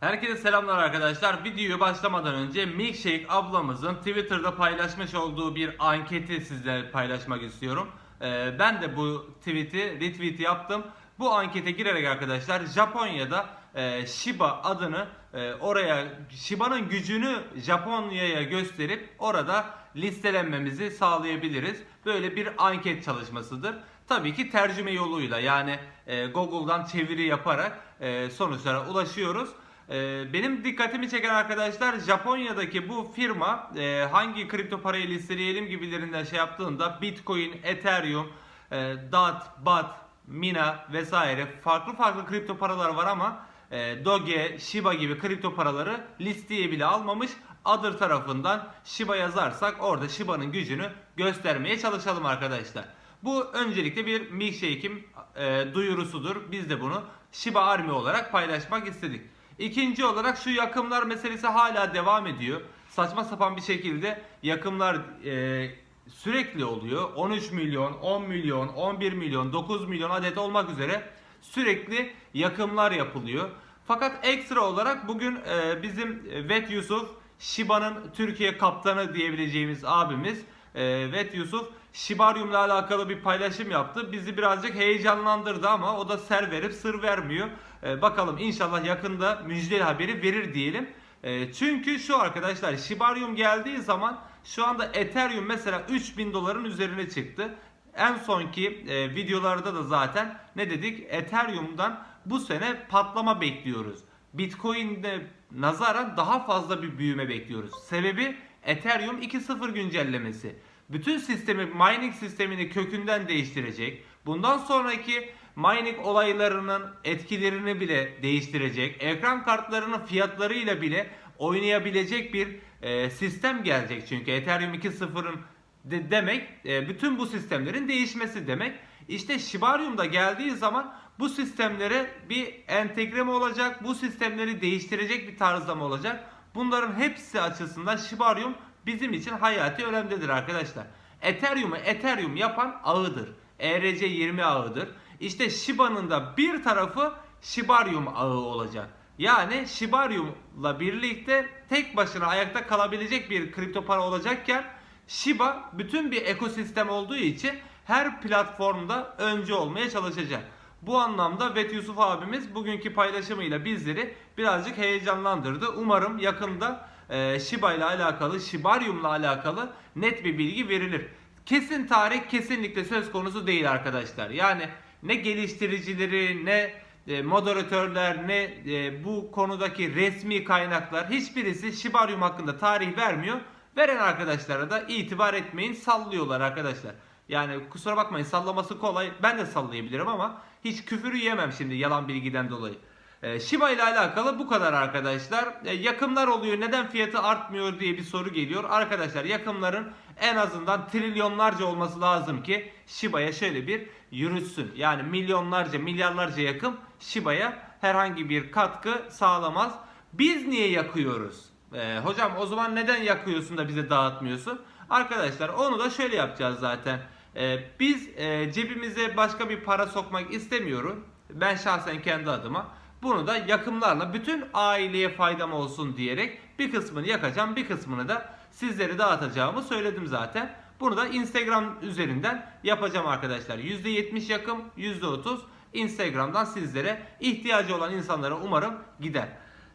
Herkese selamlar arkadaşlar. Videoya başlamadan önce Milkshake ablamızın Twitter'da paylaşmış olduğu bir anketi sizle paylaşmak istiyorum. Ee, ben de bu tweet'i retweet yaptım. Bu ankete girerek arkadaşlar Japonya'da e, Shiba adını e, oraya Shiba'nın gücünü Japonya'ya gösterip orada listelenmemizi sağlayabiliriz. Böyle bir anket çalışmasıdır. Tabii ki tercüme yoluyla yani e, Google'dan çeviri yaparak e, sonuçlara ulaşıyoruz. Ee, Benim dikkatimi çeken arkadaşlar Japonya'daki bu firma e, hangi kripto parayı listeleyelim gibilerinden şey yaptığında Bitcoin, Ethereum, e, DAT, BAT, Mina vesaire farklı farklı kripto paralar var ama e, Doge, Shiba gibi kripto paraları listeye bile almamış. Adır tarafından Shiba yazarsak orada Shiba'nın gücünü göstermeye çalışalım arkadaşlar. Bu öncelikle bir Milkshake'in e, duyurusudur. Biz de bunu Shiba Army olarak paylaşmak istedik. İkinci olarak şu yakımlar meselesi hala devam ediyor. Saçma sapan bir şekilde yakımlar e, sürekli oluyor. 13 milyon, 10 milyon, 11 milyon, 9 milyon adet olmak üzere sürekli yakımlar yapılıyor. Fakat ekstra olarak bugün e, bizim Vet Yusuf, Shiba'nın Türkiye kaptanı diyebileceğimiz abimiz e, Vet Yusuf Shibarium'la alakalı bir paylaşım yaptı. Bizi birazcık heyecanlandırdı ama o da ser verip sır vermiyor. E, bakalım inşallah yakında müjdeli haberi verir diyelim. E, çünkü şu arkadaşlar Shibarium geldiği zaman şu anda Ethereum mesela 3000 doların üzerine çıktı. En sonki e, videolarda da zaten ne dedik? Ethereum'dan bu sene patlama bekliyoruz. Bitcoin'de nazaran daha fazla bir büyüme bekliyoruz. Sebebi Ethereum 2.0 güncellemesi. Bütün sistemi, mining sistemini kökünden değiştirecek. Bundan sonraki mining olaylarının etkilerini bile değiştirecek. Ekran kartlarının fiyatlarıyla bile oynayabilecek bir e, sistem gelecek. Çünkü Ethereum 2.0'ın de demek e, bütün bu sistemlerin değişmesi demek. İşte Shibarium da geldiği zaman bu sistemlere bir entegre mi olacak? Bu sistemleri değiştirecek bir tarzda olacak? Bunların hepsi açısından Shibarium bizim için hayati önemlidir arkadaşlar. Ethereum'u Ethereum yapan ağıdır. ERC20 ağıdır. İşte Shiba'nın da bir tarafı Shibarium ağı olacak. Yani Shibarium'la birlikte tek başına ayakta kalabilecek bir kripto para olacakken Shiba bütün bir ekosistem olduğu için her platformda önce olmaya çalışacak. Bu anlamda Vet Yusuf abimiz bugünkü paylaşımıyla bizleri birazcık heyecanlandırdı. Umarım yakında e, Shiba ile alakalı, Shibarium'la alakalı net bir bilgi verilir. Kesin tarih kesinlikle söz konusu değil arkadaşlar. Yani ne geliştiricileri ne e, moderatörler ne e, bu konudaki resmi kaynaklar hiçbirisi Shibarium hakkında tarih vermiyor. Veren arkadaşlara da itibar etmeyin sallıyorlar arkadaşlar. Yani kusura bakmayın sallaması kolay. Ben de sallayabilirim ama hiç küfürü yemem şimdi yalan bilgiden dolayı. Ee, Shiba ile alakalı bu kadar arkadaşlar. Ee, yakımlar oluyor. Neden fiyatı artmıyor diye bir soru geliyor. Arkadaşlar yakımların en azından trilyonlarca olması lazım ki Shiba'ya şöyle bir yürütsün. Yani milyonlarca, milyarlarca yakım Shiba'ya herhangi bir katkı sağlamaz. Biz niye yakıyoruz? Ee, hocam o zaman neden yakıyorsun da bize dağıtmıyorsun? Arkadaşlar onu da şöyle yapacağız zaten. Ee, biz e, cebimize başka bir para sokmak istemiyorum. Ben şahsen kendi adıma. Bunu da yakımlarla bütün aileye faydam olsun diyerek bir kısmını yakacağım bir kısmını da sizlere dağıtacağımı söyledim zaten. Bunu da Instagram üzerinden yapacağım arkadaşlar. %70 yakım %30 Instagram'dan sizlere ihtiyacı olan insanlara umarım gider.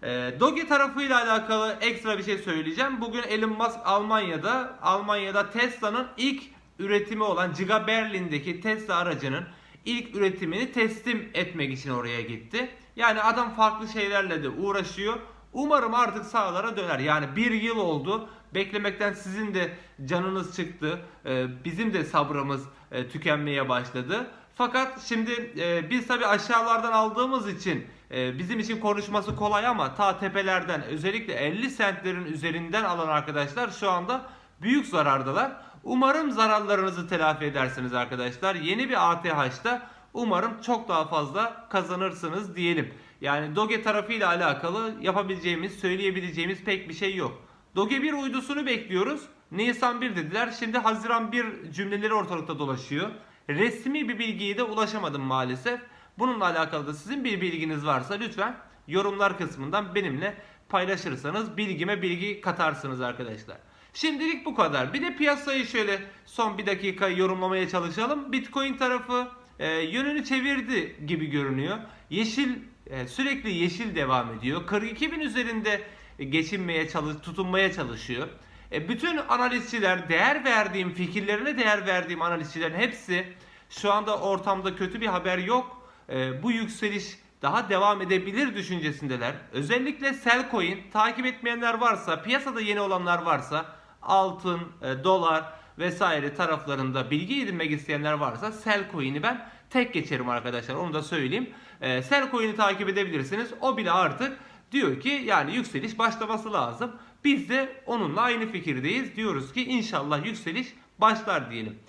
Ee, Doge tarafıyla alakalı ekstra bir şey söyleyeceğim. Bugün Elon Musk Almanya'da Almanya'da Tesla'nın ilk üretimi olan Giga Berlin'deki Tesla aracının ilk üretimini teslim etmek için oraya gitti. Yani adam farklı şeylerle de uğraşıyor. Umarım artık sahalara döner. Yani bir yıl oldu. Beklemekten sizin de canınız çıktı. Ee, bizim de sabrımız e, tükenmeye başladı. Fakat şimdi e, biz tabi aşağılardan aldığımız için e, bizim için konuşması kolay ama ta tepelerden özellikle 50 sentlerin üzerinden alan arkadaşlar şu anda büyük zarardalar. Umarım zararlarınızı telafi edersiniz arkadaşlar. Yeni bir ATH'da umarım çok daha fazla kazanırsınız diyelim. Yani Doge tarafıyla alakalı yapabileceğimiz, söyleyebileceğimiz pek bir şey yok. Doge 1 uydusunu bekliyoruz. Nisan 1 dediler. Şimdi Haziran 1 cümleleri ortalıkta dolaşıyor. Resmi bir bilgiye de ulaşamadım maalesef. Bununla alakalı da sizin bir bilginiz varsa lütfen yorumlar kısmından benimle paylaşırsanız bilgime bilgi katarsınız arkadaşlar. Şimdilik bu kadar. Bir de piyasayı şöyle son bir dakika yorumlamaya çalışalım. Bitcoin tarafı e, yönünü çevirdi gibi görünüyor. Yeşil e, sürekli yeşil devam ediyor. 42 bin üzerinde geçinmeye çalış, tutunmaya çalışıyor. E, bütün analistçiler, değer verdiğim, fikirlerine değer verdiğim analistçilerin hepsi şu anda ortamda kötü bir haber yok. E, bu yükseliş daha devam edebilir düşüncesindeler. Özellikle Selcoin takip etmeyenler varsa, piyasada yeni olanlar varsa altın, e, dolar vesaire taraflarında bilgi edinmek isteyenler varsa Selcoin'i ben tek geçerim arkadaşlar. Onu da söyleyeyim. E, Selcoin'i takip edebilirsiniz. O bile artık diyor ki yani yükseliş başlaması lazım. Biz de onunla aynı fikirdeyiz. Diyoruz ki inşallah yükseliş başlar diyelim.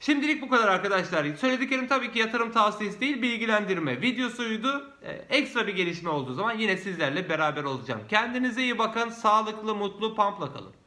Şimdilik bu kadar arkadaşlar. Söylediklerim tabii ki yatırım tavsiyesi değil, bilgilendirme videosuydu. Ee, ekstra bir gelişme olduğu zaman yine sizlerle beraber olacağım. Kendinize iyi bakın. Sağlıklı, mutlu, pampla kalın.